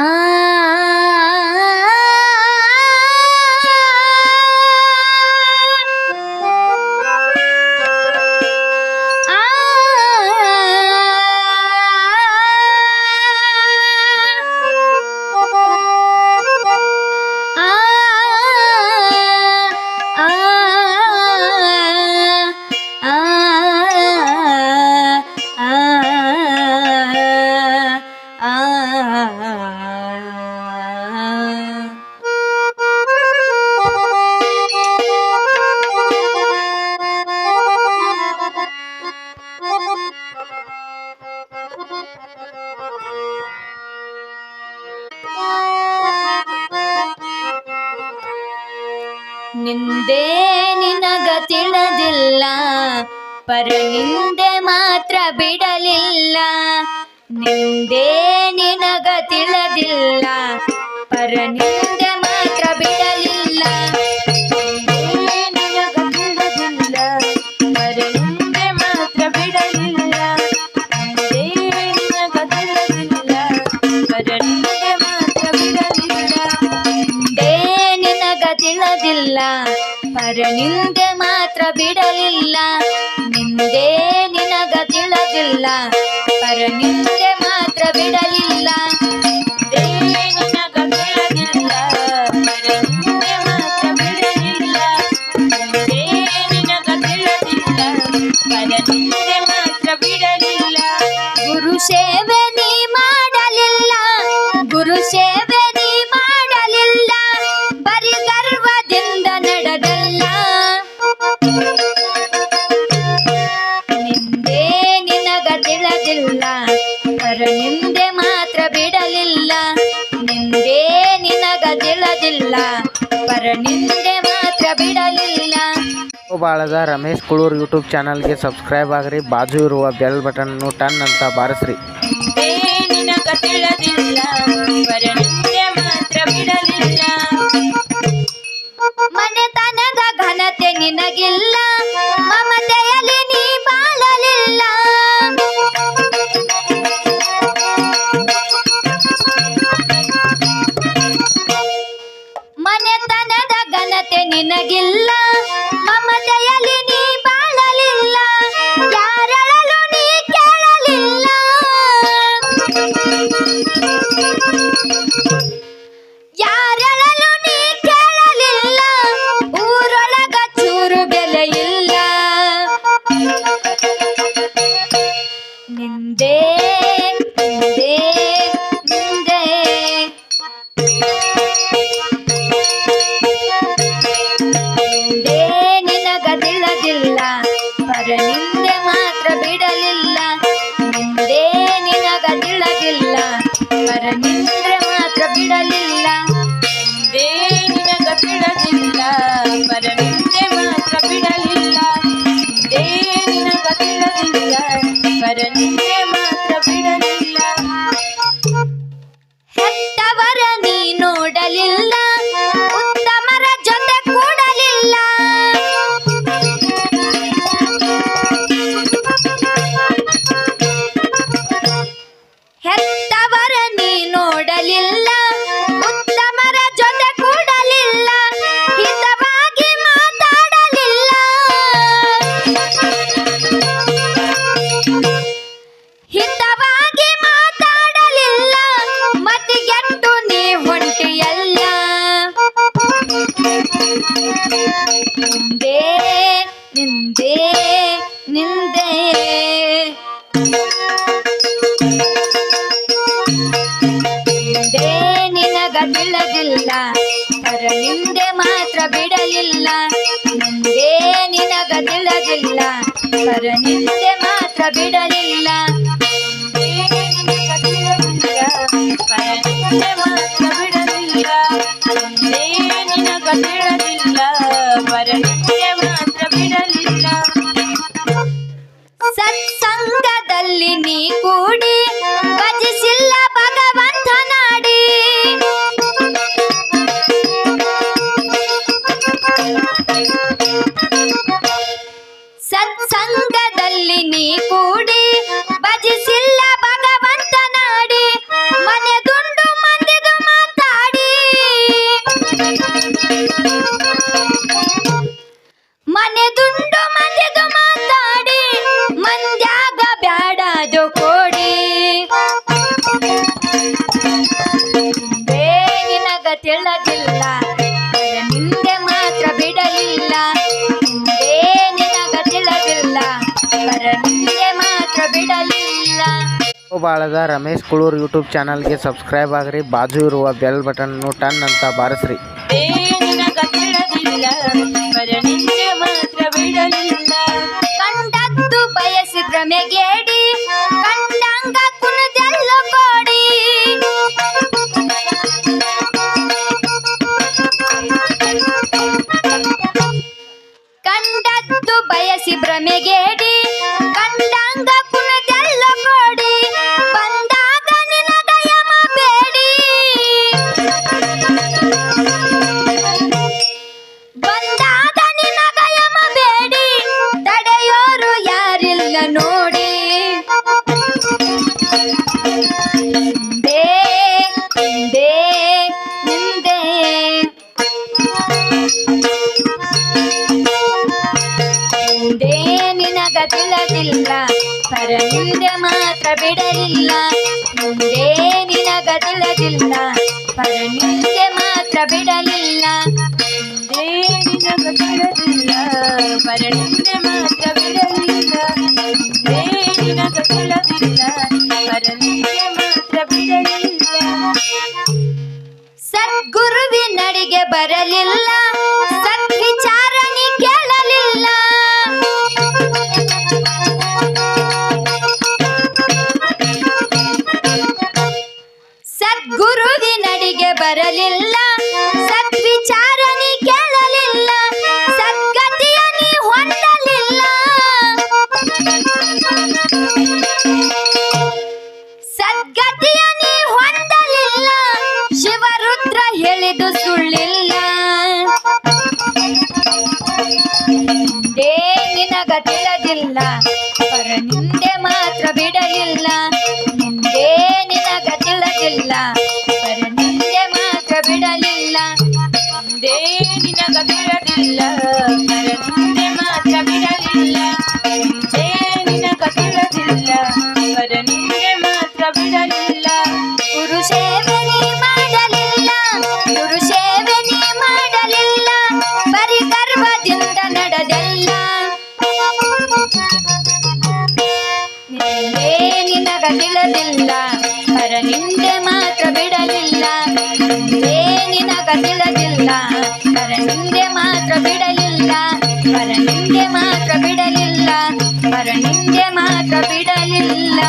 Ah. ನಿಂದೆ ನಿನಗ ಪರ ನಿಂದೆ ಮಾತ್ರ ಬಿಡಲಿಲ್ಲ. ನಿಂದೆ ನಿನಗ ಪರ ನಿಂದೆ ಆದ್ರ ನಿಂದೆ ಮಾತ್ರ ಬಿಡಲಿಲ್ಲ. ನಿಂದೆ ನಿನಗ ತಿಳಿದಿಲ್ಲ. ಪರ ನಿಂದೆ ಮಾತ್ರ ಬಿಡಲಿಲ್ಲ. ಬಾಳದ ರಮೇಶ್ ಕುಳೂರ್ ಯೂಟ್ಯೂಬ್ ಚಾನಲ್ಗೆ ಸಬ್ಸ್ಕ್ರೈಬ್ ಆಗ್ರಿ. ಬಾಜು ಇರುವ ಬೆಲ್ ಬಟನ್ನು ಟನ್ ಅಂತ ಬಾರಿಸ್ರಿ. ನಿನಗಿಲ್ಲ. Thank you. நின்றே நின்றே நின்றே ನಿನಗ ಬೀಳದಿಲ್ಲ ಪರ ನಿಂದೆ ಮಾತ್ರ ಬಿಡಲಿಲ್ಲ ನಿಂದೇ ನಿನಗ ತಿಳಿದಿಲ್ಲ ಪರ ನಿಂದೆ ಮಾತ್ರ ಬಿಡಲಿಲ್ಲ ಮಾತ್ರ ಬಿಡಲಿಲ್ಲ ನಿನಗ ತಿಳ ಸ್ಮರಣೆಯ ಮಾತ್ರ ಬಿಡಲಿಲ್ಲ ಸತ್ಸಂಗದಲ್ಲಿ ನೀ ಕೂಡಿ ಭಜಿಸಿಲ್ಲ ಭಗವಂತ ನಾಡಿ ಸತ್ಸಂಗದಲ್ಲಿ ನೀ ಕೂಡಿ बाड़ा Ramesh Kulur YouTube channel subscribe Agri बाजू बेल बटन टन अंत बारस रही ಪರ ಹಿಂದೆ ಮಾತ್ರ ಬಿಡಲಿಲ್ಲ ಹಿಂದೆ ನಿನಗ ತಿಳಿದಿಲ್ಲ ಪರ ಹಿಂದೆ ಮಾತ್ರ ಬಿಡಲಿಲ್ಲ ಹಿಂದೆ ನಿನಗ ತಿಳಿದಿಲ್ಲ ಪರನಿಂದೆ ಮಾತ್ರ ಬರಲಿಲ್ಲ. ಸದ್ವಿಚಾರಣಿ ಕೇಳಲಿಲ್ಲ. ಸದ್ಗತಿಯ ನೀ ಹೊಂದಲಿಲ್ಲ. ಸದ್ಗತಿಯ ನೀ ಹೊಂದಲಿಲ್ಲ. ಶಿವರುದ್ರ ಹೇಳಿದು ಸುಳ್ಳಿಲ್ಲ. ಹಿಂದೆ ನಿನಗ ತಿಳಿದಿಲ್ಲ. ಪರ ನಿಂದೆ ಮಾತ್ರ ಬಿಡಲಿಲ್ಲ ಹಿಂದೆ ನಿನಗ ತಿಳಿದಿಲ್ಲ ಪರನಿಂದೆ ಮಾತ್ರ ಬಿಡಲಿಲ್ಲ ಹಿಂದೆ ನಿನಗ ತಿಳಿದಿಲ್ಲ ಪರನಿಂದೆ ಮಾತ್ರ ಬಿಡಲಿಲ್ಲ ಗುರು ಸೇವೆ ನೀ ಮಾಡಲಿಲ್ಲ ಗುರು ಸೇವೆ ನೀ ಮಾಡಲಿಲ್ಲ ಬರಿ ಗರ್ವದಿಂದ ನಡೆದೆಲ್ಲ ನಿನ್ನೆ ನಿನಗ ತಿಳಿದಿಲ್ಲ ಪರ ನಿಂದೆ ಮಾತ್ರ ಬಿಡಲಿಲ್ಲ ನಿಂದೆ ನಿನಗ ತಿಳಿದಿಲ್ಲ ಪರ ಬಿಡಲಿಲ್ಲ. ಪರ ನಿಂಗೆ ಮಾತ್ರ ಬಿಡಲಿಲ್ಲ. ಪರ ನಿಂಗೆ ಮಾತ್ರ ಬಿಡಲಿಲ್ಲ.